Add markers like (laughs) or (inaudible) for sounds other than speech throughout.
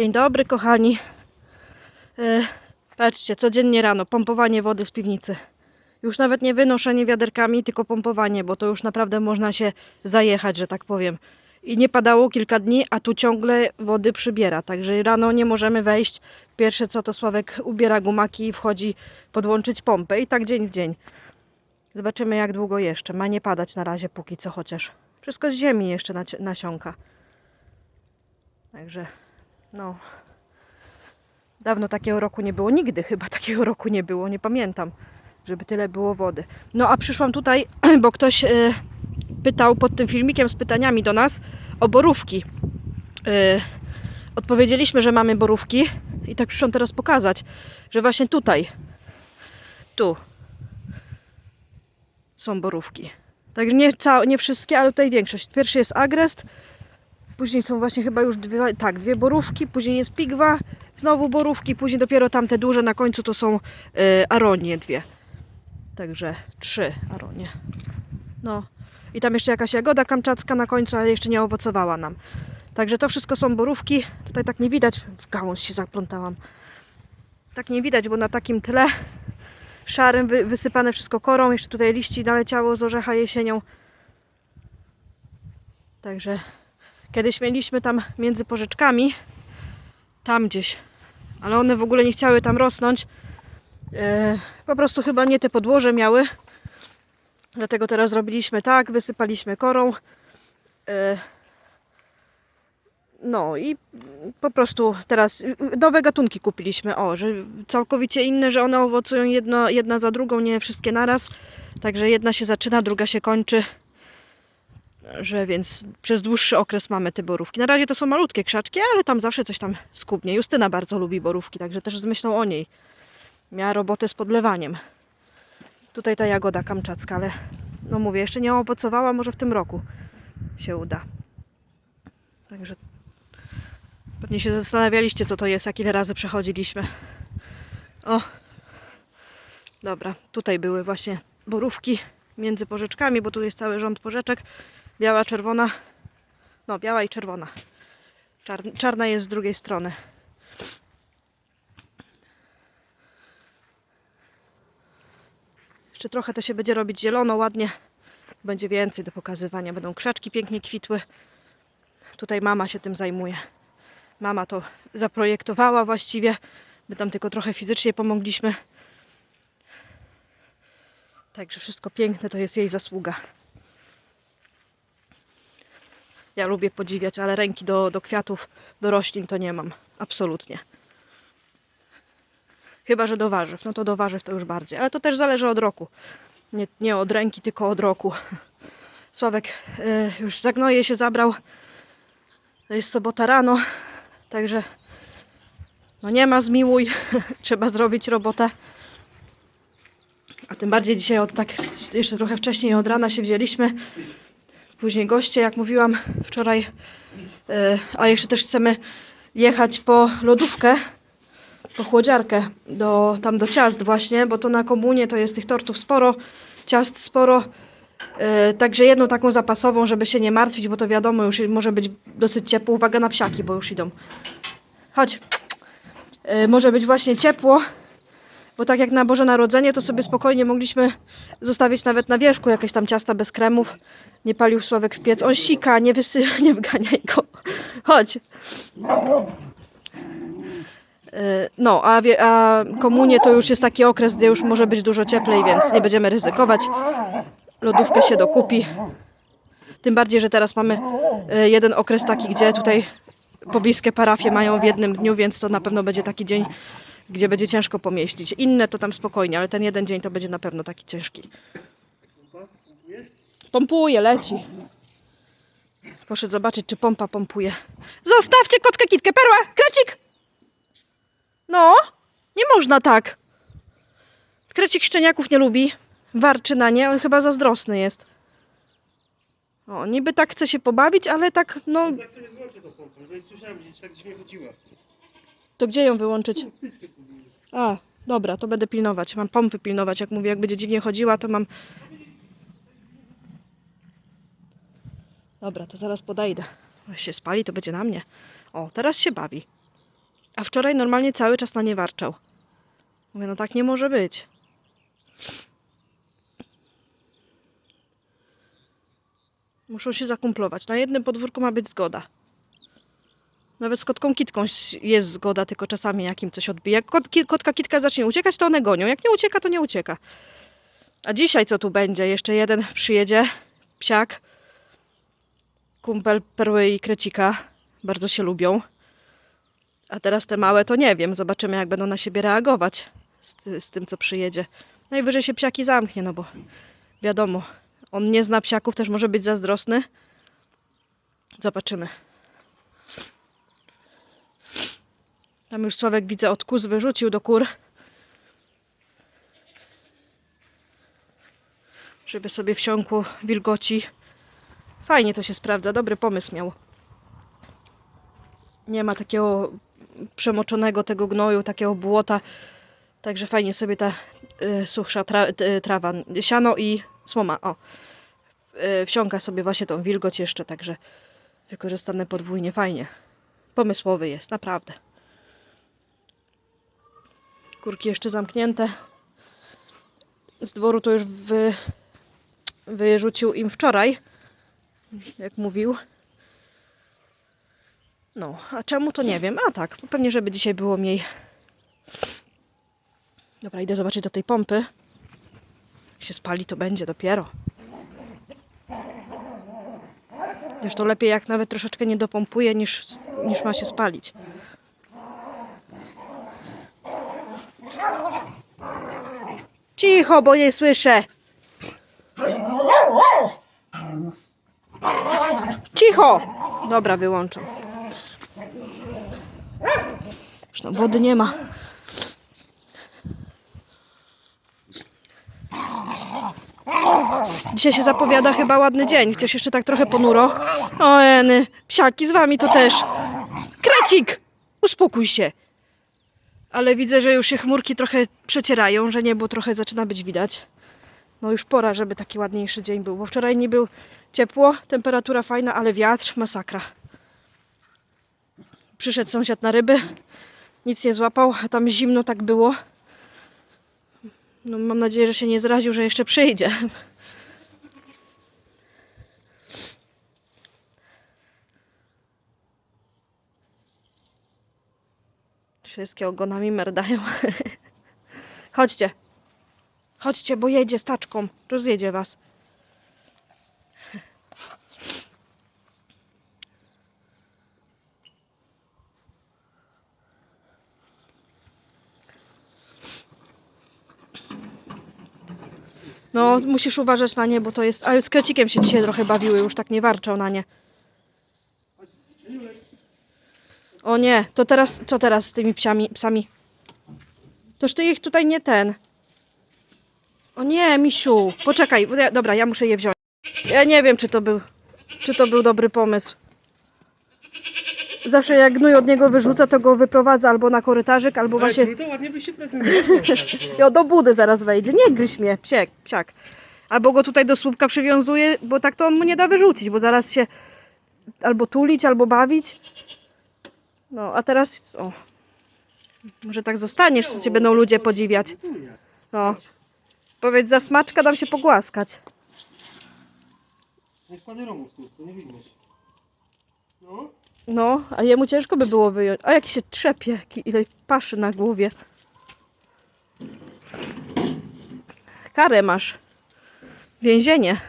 Dzień dobry, kochani. E, patrzcie, codziennie rano pompowanie wody z piwnicy. Już nawet nie wynoszenie wiaderkami, tylko pompowanie, bo to już naprawdę można się zajechać, że tak powiem. I nie padało kilka dni, a tu ciągle wody przybiera. Także rano nie możemy wejść. Pierwsze co to Sławek ubiera gumaki i wchodzi podłączyć pompę. I tak dzień w dzień. Zobaczymy jak długo jeszcze. Ma nie padać na razie póki co chociaż. Wszystko z ziemi jeszcze nasiąka. Także no. Dawno takiego roku nie było. Nigdy chyba takiego roku nie było. Nie pamiętam, żeby tyle było wody. No a przyszłam tutaj, (clears throat) bo ktoś e, pytał pod tym filmikiem z pytaniami do nas o borówki. E, odpowiedzieliśmy, że mamy borówki i tak przyszłam teraz pokazać, że właśnie tutaj, tu są borówki. Także nie, nie wszystkie, ale tutaj większość. Pierwszy jest agrest, Później są właśnie chyba już dwie, tak, dwie borówki, później jest pigwa, znowu borówki, później dopiero tamte duże na końcu to są y, aronie dwie. Także trzy aronie. No i tam jeszcze jakaś jagoda kamczacka na końcu, ale jeszcze nie owocowała nam. Także to wszystko są borówki. Tutaj tak nie widać, w gałąź się zaplątałam. Tak nie widać, bo na takim tle szarym wy, wysypane wszystko korą. Jeszcze tutaj liści naleciało z orzecha jesienią. Także Kiedyś mieliśmy tam między porzeczkami, tam gdzieś, ale one w ogóle nie chciały tam rosnąć. E, po prostu chyba nie te podłoże miały. Dlatego teraz zrobiliśmy tak, wysypaliśmy korą. E, no i po prostu teraz nowe gatunki kupiliśmy. O, że całkowicie inne, że one owocują jedno, jedna za drugą, nie wszystkie naraz. Także jedna się zaczyna, druga się kończy że więc przez dłuższy okres mamy te borówki. Na razie to są malutkie krzaczki, ale tam zawsze coś tam skubnie. Justyna bardzo lubi borówki, także też z myślą o niej. Miała robotę z podlewaniem. Tutaj ta jagoda kamczacka, ale no mówię, jeszcze nie owocowała, może w tym roku się uda. Także pewnie się zastanawialiście, co to jest, jak ile razy przechodziliśmy. O, dobra, tutaj były właśnie borówki między porzeczkami, bo tu jest cały rząd porzeczek. Biała, czerwona. No, biała i czerwona. Czar czarna jest z drugiej strony. Jeszcze trochę to się będzie robić zielono, ładnie. Będzie więcej do pokazywania. Będą krzaczki pięknie kwitły. Tutaj mama się tym zajmuje. Mama to zaprojektowała właściwie. My tam tylko trochę fizycznie pomogliśmy. Także wszystko piękne to jest jej zasługa. Ja lubię podziwiać, ale ręki do, do kwiatów, do roślin to nie mam. Absolutnie. Chyba, że do warzyw. No to do warzyw to już bardziej. Ale to też zależy od roku. Nie, nie od ręki, tylko od roku. (laughs) Sławek y, już zagnoje się zabrał. To jest sobota rano. Także no nie ma zmiłuj. (laughs) Trzeba zrobić robotę. A tym bardziej dzisiaj od tak jeszcze trochę wcześniej od rana się wzięliśmy. Później goście, jak mówiłam wczoraj. e, A jeszcze też chcemy jechać po lodówkę, po chłodziarkę, do, tam do ciast właśnie, bo to na komunie to jest tych tortów sporo, ciast sporo. E, Także jedną taką zapasową, żeby się nie martwić, bo to wiadomo, już może być dosyć ciepło. Uwaga na psiaki, bo już idą. Chodź. E, Może być właśnie ciepło, bo tak jak na Boże Narodzenie, to sobie spokojnie mogliśmy zostawić nawet na wierzchu jakieś tam ciasta bez kremów. Nie palił Sławek w piec. On sika, nie wysy, (laughs) nie wyganiaj go. Chodź. E, No, a, wie, a komunie to już jest taki okres, gdzie już może być dużo cieplej, więc nie będziemy ryzykować. Lodówkę się dokupi. Tym bardziej, że teraz mamy e, jeden okres taki, gdzie tutaj pobliskie parafie mają w jednym dniu, więc to na pewno będzie taki dzień, gdzie będzie ciężko pomieścić. Inne to tam spokojnie, ale ten jeden dzień to będzie na pewno taki ciężki. Pompuje, leci. Poszedł zobaczyć, czy pompa pompuje. Zostawcie kotkę, kitkę, perła, krecik! No, nie można tak. Krecik szczeniaków nie lubi. Warczy na nie, on chyba zazdrosny jest. O, niby tak chce się pobawić, ale tak, no, Jak sobie włączę tą pompę, bo słyszałem gdzieś tak dziwnie chodziła. to gdzie ją wyłączyć? A, dobra, to będę pilnować. Mam pompy pilnować. Jak mówię, jak będzie dziwnie chodziła, to mam. Dobra, to zaraz podejdę. Jak się spali, to będzie na mnie. O, teraz się bawi. A wczoraj normalnie cały czas na nie warczał. Mówię, no tak nie może być. Muszą się zakumplować. Na jednym podwórku ma być zgoda. Nawet z kotką kitką jest zgoda, tylko czasami jak im coś odbije. Jak kot, kotka kitka zacznie uciekać, to one gonią. Jak nie ucieka, to nie ucieka. A dzisiaj co tu będzie? Jeszcze jeden przyjedzie, psiak, kumpel Perły i Krecika. Bardzo się lubią. A teraz te małe to nie wiem. Zobaczymy, jak będą na siebie reagować z, z tym, co przyjedzie. Najwyżej się psiaki zamknie, no bo wiadomo, on nie zna psiaków, też może być zazdrosny. Zobaczymy. Tam już Sławek widzę odkus wyrzucił do kur. Żeby sobie wsiąkło wilgoci. Fajnie to się sprawdza, dobry pomysł miał. Nie ma takiego przemoczonego tego gnoju, takiego błota. Także fajnie sobie ta y, suchsza tra, y, trawa, siano i słoma, o. Y, wsiąka sobie właśnie tą wilgoć jeszcze, także wykorzystane podwójnie, fajnie. Pomysłowy jest, naprawdę. Kurki jeszcze zamknięte. Z dworu to już wy, wyrzucił im wczoraj, jak mówił. No, a czemu to nie wiem. A tak, pewnie żeby dzisiaj było mniej. Dobra, idę zobaczyć do tej pompy. Jak się spali, to będzie dopiero. Zresztą lepiej jak nawet troszeczkę nie dopompuje, niż, niż ma się spalić. Cicho, bo nie słyszę. Cicho! Dobra, wyłączam. Zresztą wody nie ma. Dzisiaj się zapowiada chyba ładny dzień, chociaż jeszcze tak trochę ponuro. O, eny, psiaki z wami to też. Krecik! Uspokój się. Ale widzę, że już się chmurki trochę przecierają, że niebo trochę zaczyna być widać. No już pora, żeby taki ładniejszy dzień był, bo wczoraj nie był ciepło, temperatura fajna, ale wiatr, masakra. Przyszedł sąsiad na ryby, nic nie złapał, a tam zimno tak było. No mam nadzieję, że się nie zraził, że jeszcze przyjdzie. Wszystkie ogonami merdają. (laughs) Chodźcie. Chodźcie, bo jedzie z taczką. Rozjedzie was. No, musisz uważać na nie, bo to jest... Ale z krecikiem się dzisiaj trochę bawiły, już tak nie warczą na nie. O nie, to teraz... Co teraz z tymi psiami, psami? Toż ty ich tutaj nie ten. O nie, misiu. Poczekaj, dobra, ja muszę je wziąć. Ja nie wiem, czy to był... Czy to był dobry pomysł. Zawsze jak gnój od niego wyrzuca, to go wyprowadza albo na korytarzyk, albo właśnie... Tak, no to ładnie by się tak, Jo, do budy zaraz wejdzie. Nie gryź mnie, psiek, psiak. Albo go tutaj do słupka przywiązuje, bo tak to on mu nie da wyrzucić, bo zaraz się albo tulić, albo bawić. No, a teraz, o. Może tak zostaniesz, to cię będą ludzie podziwiać. No. Powiedz, za smaczka dam się pogłaskać. Romów tu, to nie widać. No. No, a jemu ciężko by było wyjąć. A jak się trzepie, jaki- ile paszy na głowie. Karę masz. Więzienie.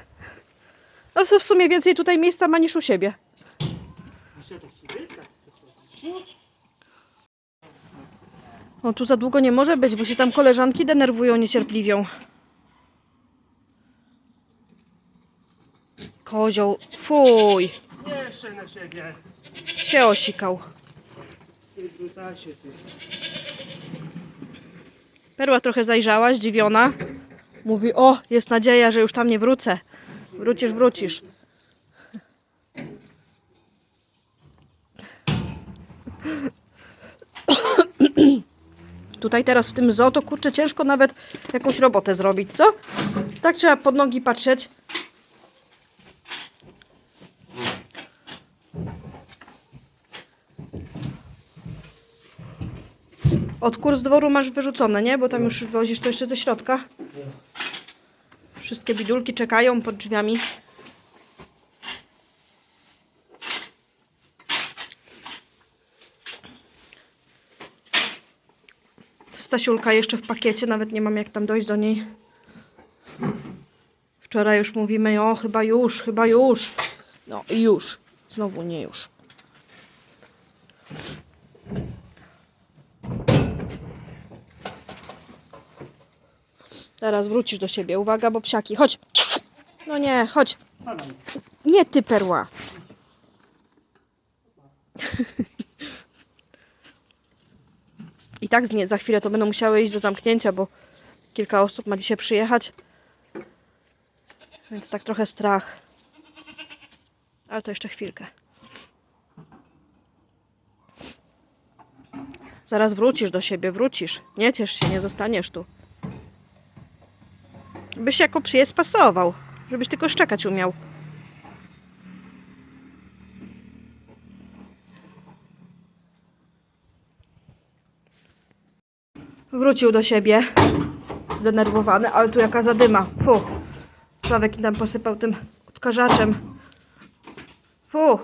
No w sumie więcej tutaj miejsca ma niż u siebie. Myślę, tak się dzieje, tak No tu za długo nie może być, bo się tam koleżanki denerwują, niecierpliwią. Kozioł, fuj, Nie, jeszcze na siebie. się osikał. Perła trochę zajrzała, zdziwiona. Mówi, o, jest nadzieja, że już tam nie wrócę. Wrócisz, wrócisz. Tutaj teraz w tym zoo to kurczę ciężko nawet jakąś robotę zrobić, co? Tak trzeba pod nogi patrzeć. Od kurs dworu masz wyrzucone, nie? Bo tam już wozisz to jeszcze ze środka. Wszystkie bidulki czekają pod drzwiami. Stasiulka jeszcze w pakiecie, nawet nie mam jak tam dojść do niej. Wczoraj już mówimy, o chyba już, chyba już. No i już. Znowu nie już. Teraz wrócisz do siebie. Uwaga, bo psiaki. Chodź. No nie, chodź. Nie ty, perła. Tak nie, za chwilę to będą musiały iść do zamknięcia, bo kilka osób ma dzisiaj przyjechać. Więc tak trochę strach. Ale to jeszcze chwilkę. Zaraz wrócisz do siebie, wrócisz. Nie ciesz się, nie zostaniesz tu. Byś jako pies pasował, żebyś tylko szczekać umiał. Wrócił do siebie. Zdenerwowany, ale tu jaka zadyma. Fu. Sławek nam posypał tym odkażaczem. Fu.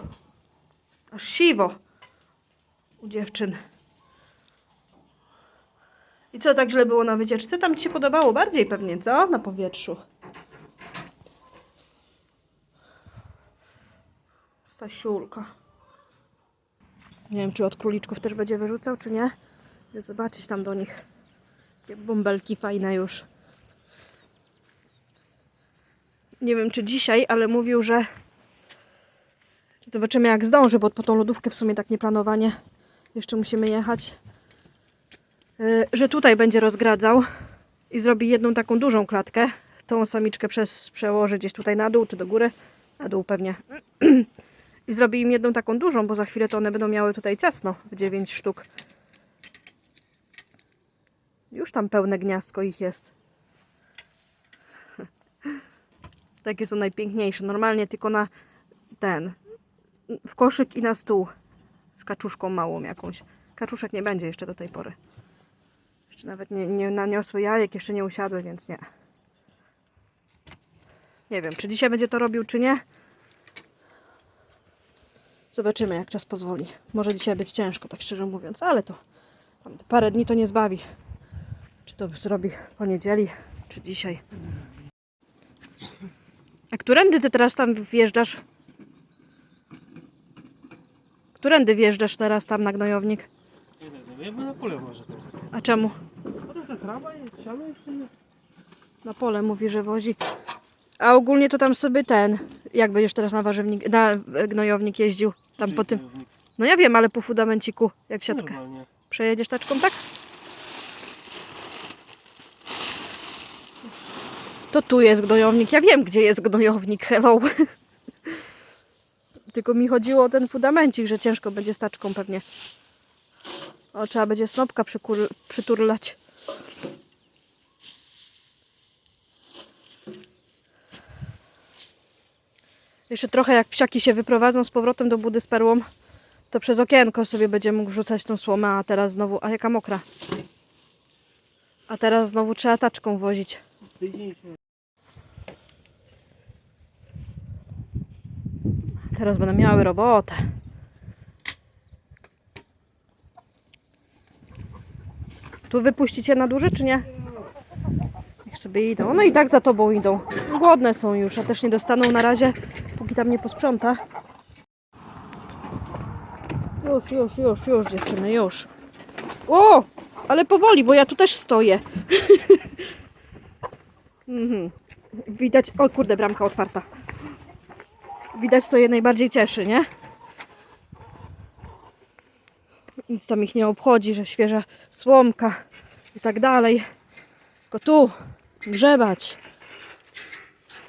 Aż siwo. U dziewczyn. I co tak źle było na wycieczce? Tam ci się podobało bardziej pewnie, co? Na powietrzu. Stasiulka. Nie wiem, czy od króliczków też będzie wyrzucał, czy nie. Idę zobaczyć tam do nich. Takie bąbelki fajne już. Nie wiem, czy dzisiaj, ale mówił, że zobaczymy jak zdąży, bo po tą lodówkę w sumie tak nieplanowanie jeszcze musimy jechać. Yy, że tutaj będzie rozgradzał i zrobi jedną taką dużą klatkę. Tą samiczkę przez, przełoży gdzieś tutaj na dół, czy do góry. Na dół pewnie. (clears throat) I zrobi im jedną taką dużą, bo za chwilę to one będą miały tutaj ciasno w 9 sztuk. Już tam pełne gniazdko ich jest. (laughs) Takie są najpiękniejsze. Normalnie tylko na ten. W koszyk i na stół. Z kaczuszką małą jakąś. Kaczuszek nie będzie jeszcze do tej pory. Jeszcze nawet nie, nie naniosły jajek, jeszcze nie usiadły, więc nie. Nie wiem, czy dzisiaj będzie to robił, czy nie. Zobaczymy, jak czas pozwoli. Może dzisiaj być ciężko, tak szczerze mówiąc, ale to parę dni to nie zbawi. Czy to zrobi po niedzieli, czy dzisiaj. A którędy ty teraz tam wjeżdżasz? Którędy wjeżdżasz teraz tam na gnojownik? Nie wiem, na pole może. A czemu? No trochę trawa jest, siano. Na pole mówi, że wozi. A ogólnie to tam sobie ten. Jak będziesz teraz na warzywnik, na e, gnojownik jeździł? Tam po tym. No ja wiem, ale po fundamenciku, jak siatkę. Normalnie. Przejedziesz taczką, tak? To tu jest gnojownik. Ja wiem, gdzie jest gnojownik. Hello. (laughs) Tylko mi chodziło o ten fundamencik, że ciężko będzie z taczką pewnie. O, trzeba będzie snopka przykur- przyturlać. Jeszcze trochę jak psiaki się wyprowadzą z powrotem do budy z perłą, to przez okienko sobie będzie mógł rzucać tą słomę, a teraz znowu, a jaka mokra. A teraz znowu trzeba taczką wozić. Tydzień się. Teraz będą miały robotę. Tu wypuścicie na duży, czy nie? Niech sobie idą. No i tak za tobą idą. Głodne są już, a też nie dostaną na razie, póki tam nie posprząta. Już, już, już, już dziewczyny, już. O! Ale powoli, bo ja tu też stoję. (laughs) mhm. Widać, o kurde, bramka otwarta. Widać, co je najbardziej cieszy, nie? Nic tam ich nie obchodzi, że świeża słomka i tak dalej. Tylko tu grzebać.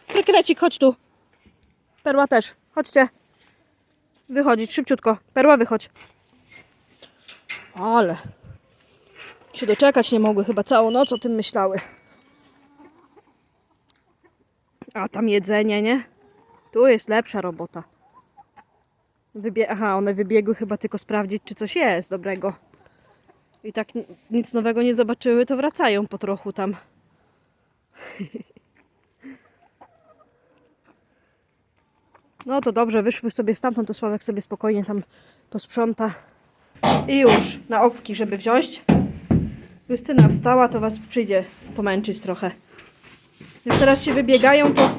Krekrecik, chodź tu. Perła też. Chodźcie. Wychodzić szybciutko. Perła, wychodź. Ale się doczekać nie mogły. Chyba całą noc o tym myślały. A tam jedzenie, nie? Tu jest lepsza robota. Wybie Aha, one wybiegły chyba tylko sprawdzić, czy coś jest dobrego. i tak ni- nic nowego nie zobaczyły, to wracają po trochu tam. No to dobrze, wyszły sobie stamtąd, to Sławek sobie spokojnie tam posprząta. I już, na opki, żeby wziąć. Justyna wstała, to was przyjdzie pomęczyć trochę. Już teraz się wybiegają, to,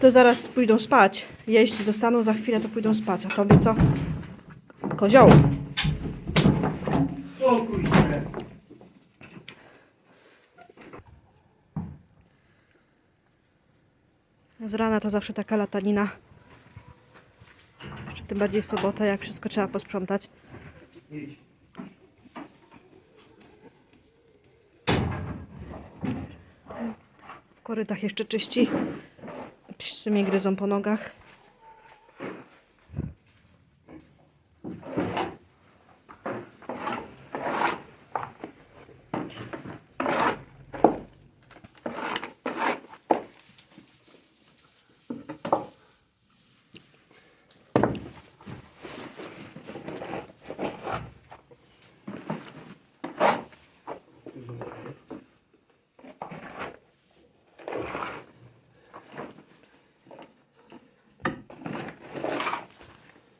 to zaraz pójdą spać. Jeść dostaną za chwilę, to pójdą spać. A tobie co? Kozioł. Z rana to zawsze taka latanina. Jeszcze tym bardziej w sobotę, jak wszystko trzeba posprzątać. Idź. W korytach jeszcze czyści. Psy mnie gryzą po nogach.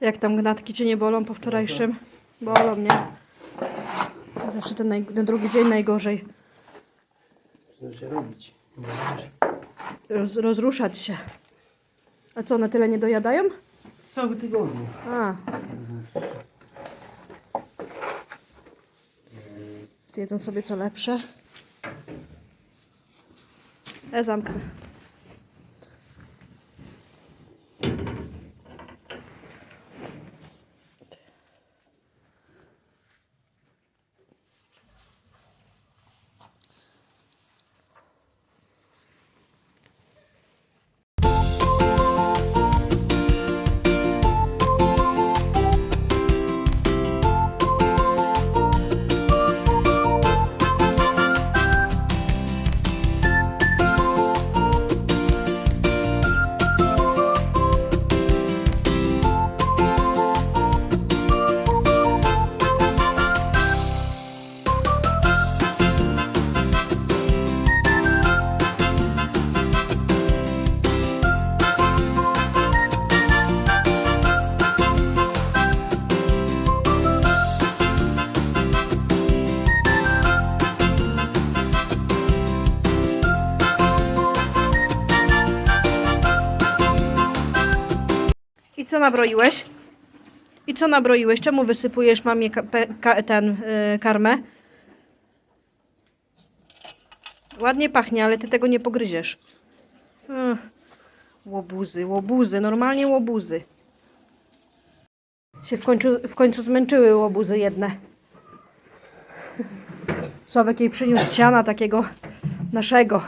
Jak tam gnatki cię nie bolą po wczorajszym? Bolą mnie. Znaczy ten, naj, ten drugi dzień najgorzej. Co się robić? Nie może. Roz, rozruszać się. A co, na tyle nie dojadają? Cały tygodniu. A. Zjedzą sobie co lepsze. Ja zamknę. Co nabroiłeś? I co nabroiłeś? Czemu wysypujesz mamie ten, y, karmę? Ładnie pachnie, ale ty tego nie pogryziesz. Ech, łobuzy, łobuzy, normalnie łobuzy. Się w końcu, w końcu zmęczyły łobuzy jedne. Sławek jej przyniósł siana takiego naszego.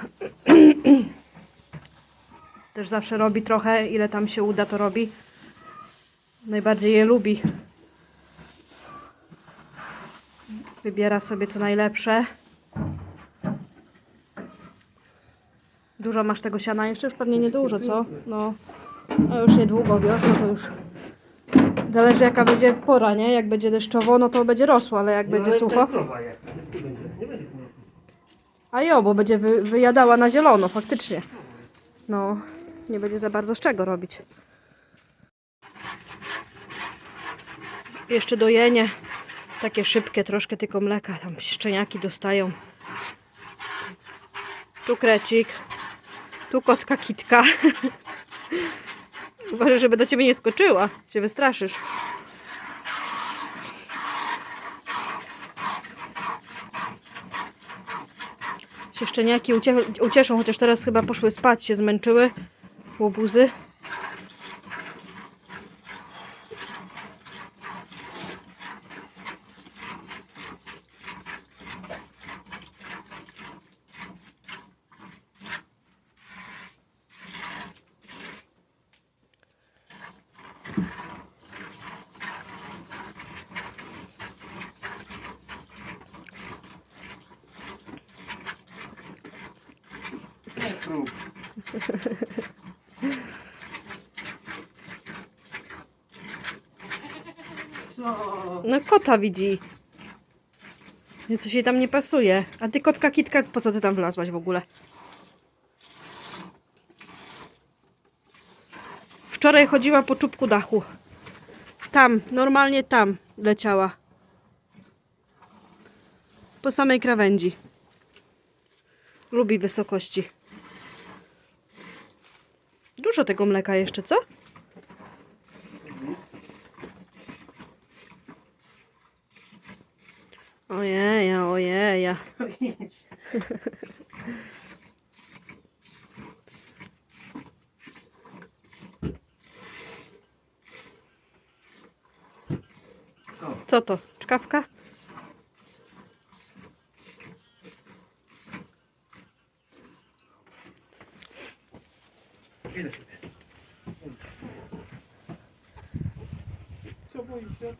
Też zawsze robi trochę, ile tam się uda, to robi. Najbardziej je lubi. Wybiera sobie co najlepsze. Dużo masz tego siana? Jeszcze już pewnie niedużo, co? No, a już niedługo, wiosna to już... Zależy jaka będzie pora, nie? Jak będzie deszczowo, no to będzie rosło, ale jak będzie sucho... Nie będzie. Krowa. A jo, bo będzie wy, wyjadała na zielono, faktycznie. No, nie będzie za bardzo z czego robić. Jeszcze dojenie. Takie szybkie, troszkę tylko mleka. Tam szczeniaki dostają. Tu krecik. Tu kotka kitka. (laughs) Uważaj, żeby do ciebie nie skoczyła. Się wystraszysz. się szczeniaki ucie- ucieszą, chociaż teraz chyba poszły spać, się zmęczyły. Łobuzy. Co? No kota widzi. Coś jej tam nie pasuje. A ty kotka kitka, po co ty tam wlazłaś w ogóle? Wczoraj chodziła po czubku dachu. Tam, normalnie tam leciała. Po samej krawędzi. Lubi wysokości. Dużo tego mleka jeszcze, co? Ojeja, ojeja. (laughs) Co? To? Czkawka? Co boisz się?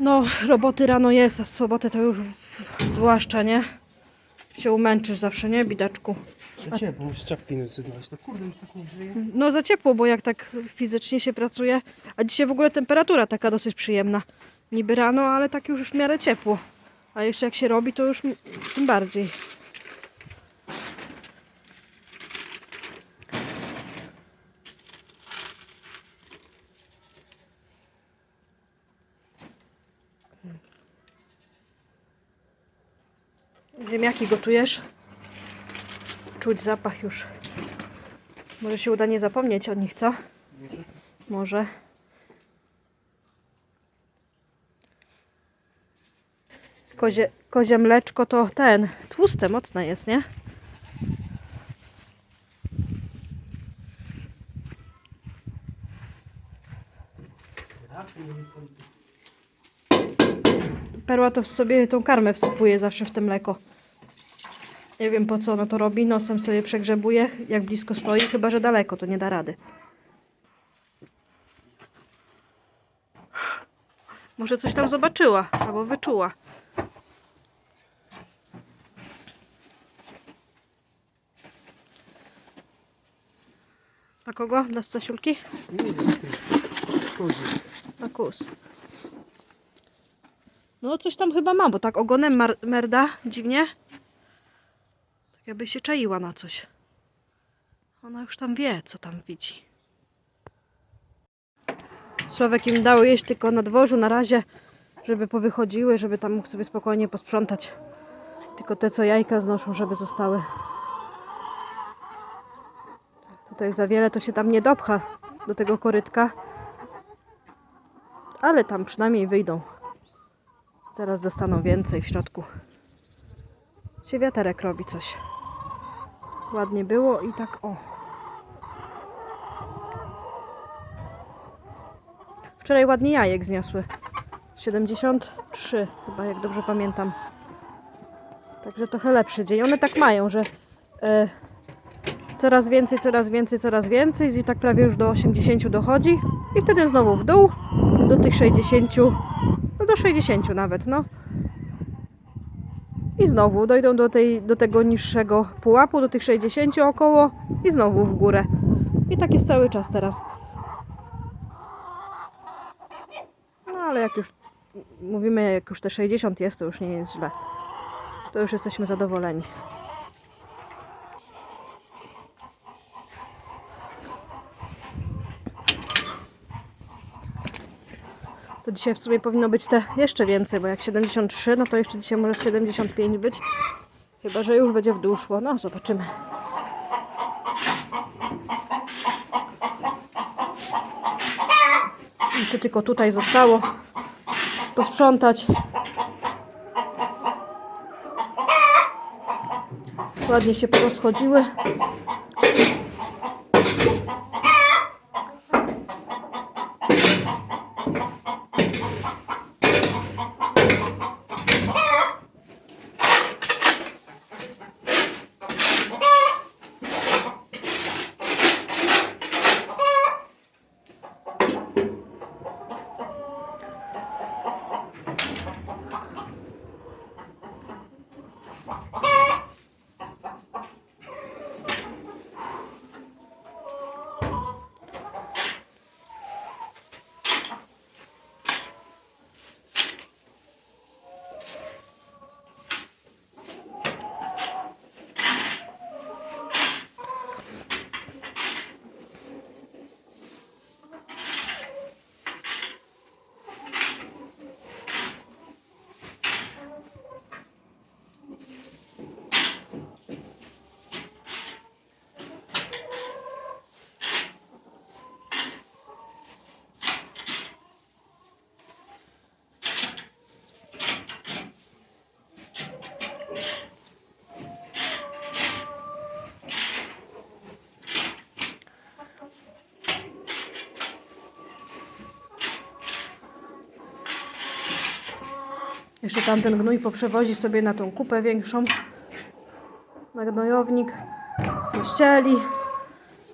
No, roboty rano jest, a sobotę to już w- zwłaszcza, nie? Się umęczysz zawsze, nie, bidaczku? Za ciepło, muszę czapki nocy znaleźć. No kurde, już tak nie żyje. No za ciepło, bo jak tak fizycznie się pracuje, a dzisiaj w ogóle temperatura taka dosyć przyjemna. Niby rano, ale tak już w miarę ciepło. A jeszcze jak się robi, to już tym bardziej. Ziemniaki gotujesz? Czuć zapach już. Może się uda nie zapomnieć o nich, co? Może? Kozie, kozie mleczko to ten, tłuste, mocne jest, nie? Perła to w sobie tą karmę wsypuje zawsze w te mleko. Nie wiem po co ona to robi, nosem sobie przegrzebuje, jak blisko stoi, chyba że daleko, to nie da rady. Może coś tam zobaczyła, albo wyczuła. Na kogo? Dla Stasiulki? Nie. Na kus. No coś tam chyba ma, bo tak ogonem merda dziwnie. Jakby się czaiła na coś. Ona już tam wie, co tam widzi. Sławek im dał jeść tylko na dworzu na razie, żeby powychodziły, żeby tam mógł sobie spokojnie posprzątać. Tylko te, co jajka znoszą, żeby zostały. Tutaj za wiele to się tam nie dopcha do tego korytka. Ale tam przynajmniej wyjdą. Zaraz zostaną więcej w środku. Się wiaterek robi coś. Ładnie było i tak o. Wczoraj ładnie jajek zniosły. 73 chyba, jak dobrze pamiętam. Także trochę lepszy dzień. One tak mają, że e, coraz więcej, coraz więcej, coraz więcej i tak prawie już do 80 dochodzi i wtedy znowu w dół do tych 60, no do 60 nawet, no. Znowu dojdą do, tej, do tego niższego pułapu, do tych 60 około i znowu w górę. I tak jest cały czas teraz. No ale jak już mówimy, jak już te 60 jest, to już nie jest źle. To już jesteśmy zadowoleni. To dzisiaj w sumie powinno być te jeszcze więcej, bo jak 73, no to jeszcze dzisiaj może z 75 być. Chyba, że już będzie w dół. No, zobaczymy. Jeszcze tylko tutaj zostało posprzątać. Ładnie się porozchodziły. Jeszcze tamten gnój poprzewozi sobie na tą kupę większą. Na gnojownik. Pościeli.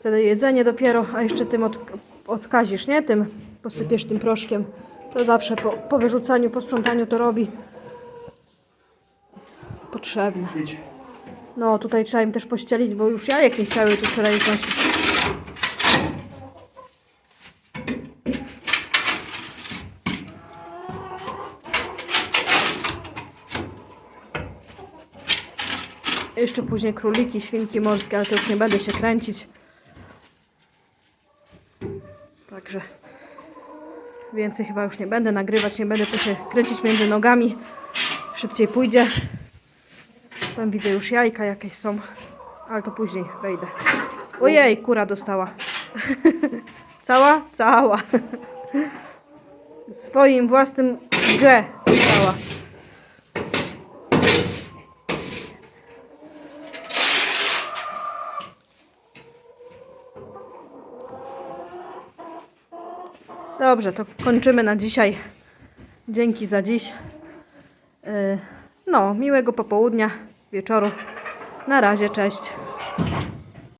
Wtedy jedzenie dopiero, a jeszcze tym od, odkazisz, nie? Tym posypiesz tym proszkiem. To zawsze po, po wyrzucaniu, po sprzątaniu to robi. Potrzebne. No, tutaj trzeba im też pościelić, bo już jajek nie chciały tu wczoraj znosić. Jeszcze później króliki, świnki morskie, ale to już nie będę się kręcić. Także więcej chyba już nie będę nagrywać, nie będę tu się kręcić między nogami. Szybciej pójdzie. Tam widzę już jajka jakieś są, ale to później wejdę. Ojej, kura dostała. (laughs) Cała? Cała. (laughs) Swoim własnym G dostała. Dobrze, to kończymy na dzisiaj. Dzięki za dziś. Yy, No, miłego popołudnia, wieczoru. Na razie, cześć.